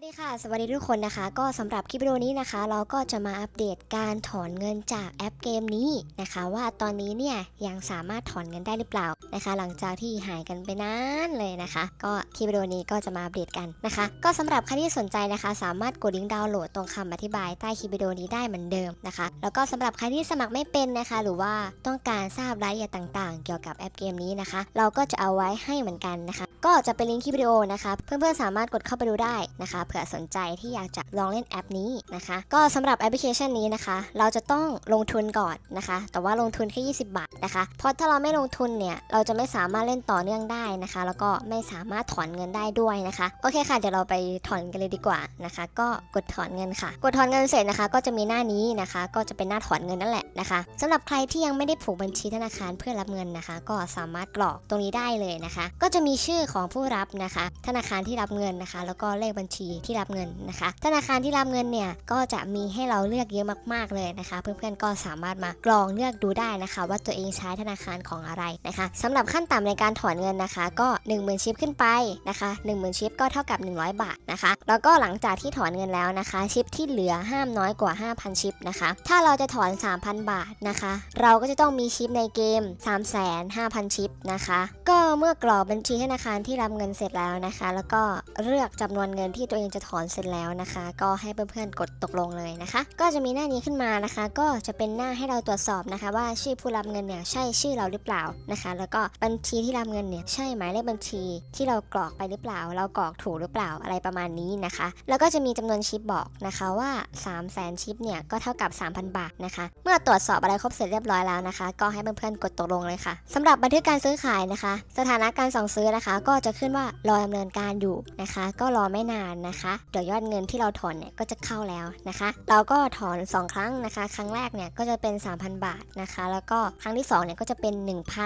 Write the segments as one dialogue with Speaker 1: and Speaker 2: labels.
Speaker 1: วัสดีค่ะ สวัสดีทุกคนนะคะ ก็สำหรับคลิปวิดีโอนี้นะคะ เราก็จะมาอัปเดตการถอนเงินจากแอปเกมนี้นะคะ ว่าตอนนี้เนี่ยยังสามารถถอนเงินได้หรือเปล่านะคะ หลังจากที่หายกันไปนานเลยนะคะ ก็คลิปวิดีโอนี้ก็จะมาอัปเดตกันนะคะ ก็สำหรับใครที่สนใจนะคะ สามารถกดลิงก์ดาวน์โหลดตรงคำอธิบายใต้คลิปวิดีโอนี้ได้เหมือนเดิมนะคะ แล้วก็สำหรับใครที่สมัครไม่เป็นนะคะ หรือว่าต้องการทราบรายละเอียดต่าง ๆ เกี่ยวกับแอปเกมนี้นะคะ เราก็จะเอาไว้ให้เหมือนกันนะคะ ก็จะเป็นลิงก์คลิปวิดีโอนะคะ เพื่อนๆสามารถกดเข้าไปดูได้นะคะเผื่อสนใจที่อยากจะลองเล่นแอปนี้นะคะ ก็สำหรับแอปพลิเคชันนี้นะคะ เราจะต้องลงทุนก่อนนะคะ แต่ว่าลงทุนแค่20 บาทนะคะเพราะถ้าเราไม่ลงทุนเนี่ยเราจะไม่สามารถเล่นต่อเนื่องได้นะคะ แล้วก็ไม่สามารถถอนเงินได้ด้วยนะคะโอเคค่ะเดี๋ยวเราไปถอนกันเลยดีกว่านะคะ ก็กดถอนเงินค่ะ กดถอนเงินเสร็จนะคะ ก็จะมีหน้านี้นะคะ ก็จะเป็นหน้าถอนเงินนั่นแหละนะคะสำหรับใครที่ยังไม่ได้ผูกบัญชีธนาคารเพื่อรับเงินนะคะ ก็สามารถกรอกตรงนี้ได้เลยนะคะ ก็จะมีชื่อของผู้รับนะคะ ธนาคารที่รับเงินนะคะ แล้วก็เลขบัญชีที่รับเงินนะคะ ธนาคารที่รับเงินเนี่ยก็จะมีให้เราเลือกเยอะมากๆเลยนะคะ เพื่อนๆก็สามารถมากรองเลือกดูได้นะคะ ว่าตัวเองใช้ธนาคารของอะไรนะคะสำหรับขั้นต่ำในการถอนเงินนะคะ ก็ 10,000 ชิปขึ้นไปนะคะ10,000 ชิปก็เท่ากับ 100 บาทนะคะ แล้วก็หลังจากที่ถอนเงินแล้วนะคะ ชิปที่เหลือห้ามน้อยกว่า 5,000 ชิปนะคะ ถ้าเราจะถอน 3,000 บาทนะคะ เราก็จะต้องมีชิปในเกม 3 5 0 0 0 ชิปนะคะ ก็เมื่อกรอกบัญชีธนาคารที่รับเงินเสร็จแล้วนะคะ แล้วก็เลือกจำนวนเงินที่ตัวเองจะถอนเสร็จแล้วนะคะ ก็ให้เพื่อนๆกดตกลงเลยนะคะ ก็จะมีหน้านี้ขึ้นมานะคะ ก็จะเป็นหน้าให้เราตรวจสอบนะคะ ว่าชื่อผู้รับเงินเนี่ยใช่ชื่อเราหรือเปล่านะคะ แล้วก็บัญชีที่รับเงินเนี่ยใช่หมายเลขบัญชี ที่เรากรอกไปหรือเปล่า เรากรอกถูกหรือเปล่าอะไรประมาณนี้นะคะ แล้วก็จะมีจำนวนชิปบอกนะคะว่า 3 0 0 0 0 0ชิปเนี่ยก็เท่ากับ 3,000 บาทนะคะ เมื่อตรวจสอบอะไรครบเสร็จเรียบร้อยแล้วนะคะ ก็ให้เพื่อนๆกดตกลงเลยค่ะสำหรับบันทึกการซื้อขายนะคะ สถานะการสั่งซื้อนะคะ ก็จะขึ้นว่ารอดำเนินการอยู่นะคะ ก็รอไม่นานนะคะเดี๋ยวยอดเงินที่เราถอนเนี่ยก็จะเข้าแล้วนะคะ เราก็ถอน 2 ครั้งนะคะ ครั้งแรกเนี่ยก็จะเป็น 3,000 บาทนะคะ แล้วก็ครั้งที่2เนี่ยก็จะเป็น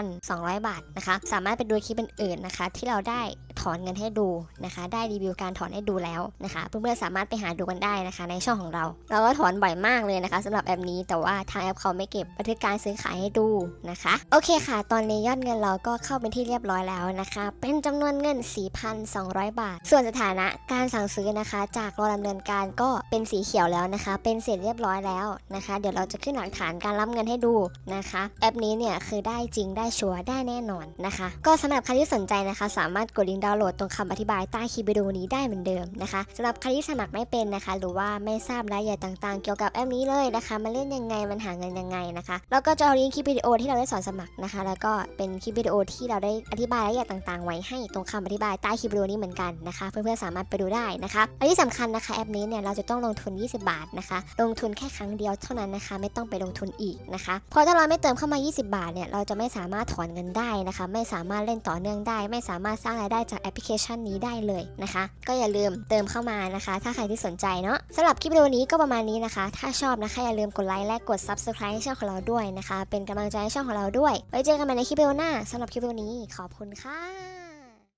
Speaker 1: 1,200 บาทนะคะ สามารถไปดูคลิปอื่นๆนะคะ ที่เราได้ถอนเงินให้ดูนะคะ ได้รีวิวการถอนให้ดูแล้วนะคะเพื่อนๆสามารถไปหาดูกันได้นะคะ ในช่องของเรา เราก็ถอนบ่อยมากเลยนะคะสำหรับแอปนี้แต่ว่าทางแอปเขาไม่เก็บบันทึกการซื้อขายให้ดูนะคะ โอเคค่ะ ตอนนี้ยอดเงินเราก็เข้าเป็นที่เรียบร้อยแล้วนะคะ เป็นจำนวนเงิน 4,200 บาท ส่วนสถานะการสั่งซื้อนะคะ จากรอดำเนินการก็เป็นสีเขียวแล้วนะคะ เป็นเสร็จเรียบร้อยแล้วนะคะ เดี๋ยวเราจะขึ้นหลักฐานการรับเงินให้ดูนะคะ แอปนี้เนี่ยคือได้จริงได้ชัวร์ได้แน่นอนนะคะ ก็สำหรับใครที่สนใจนะคะ สามารถกดลิงดาวน์โหลดตรงคำอธิบายใต้คลิปวิดีโอนี้ได้เหมือนเดิมนะคะสำหรับใครที่สมัครไม่เป็นนะคะ หรือว่าไม่ทราบรายละเอียดต่างๆ เกี่ยวกับแอปนี้เลยนะคะมันเล่นยังไงมันหาเงินยังไงนะคะแล้วก็จะเอาลิงก์คลิปวิดีโอที่เราได้สอนสมัครนะคะ แล้วก็เป็นคลิปวิดีโอที่เราได้อธิบายรายละเอียดต่างๆ ไว้ให้ตรงคำอธิบายใต้คลิปวิดีโอนี้เหมือนกันนะคะ เพื่อนๆสามารถไปดูได้นะคะและที่สำคัญนะคะแอปนี้เนี่ยเราจะต้องลงทุน 20 บาทนะคะ ลงทุนแค่ครั้งเดียวเท่านั้นนะคะ ไม่ต้องไปลงทุนอีกนะคะเพราะถ้าเราไม่เติมเข้ามา 20 บาทเนี่ยเราจะไม่สามารถถอนเงินได้นะคะ ไม่สามารถเล่นต่อเนื่องได้ ไม่สามารถสร้างรายได้จากแอปพลิเคชันนี้ได้เลยนะคะ ก็อย่าลืมเติมเข้ามานะคะ ถ้าใครที่สนใจเนาะสำหรับคลิปวิดีโอนี้ก็ประมาณนี้นะคะ ถ้าชอบนะคะอย่าลืมกดไลค์และกด subscribe ให้ช่องของเราด้วยนะคะ เป็นกำลังใจให้ช่องของเราด้วย ไว้เจอกันใหม่ในคลิปวิดีโอหน้าสำหรับคลิปวิดีโอนี้ขอบคุณค่ะ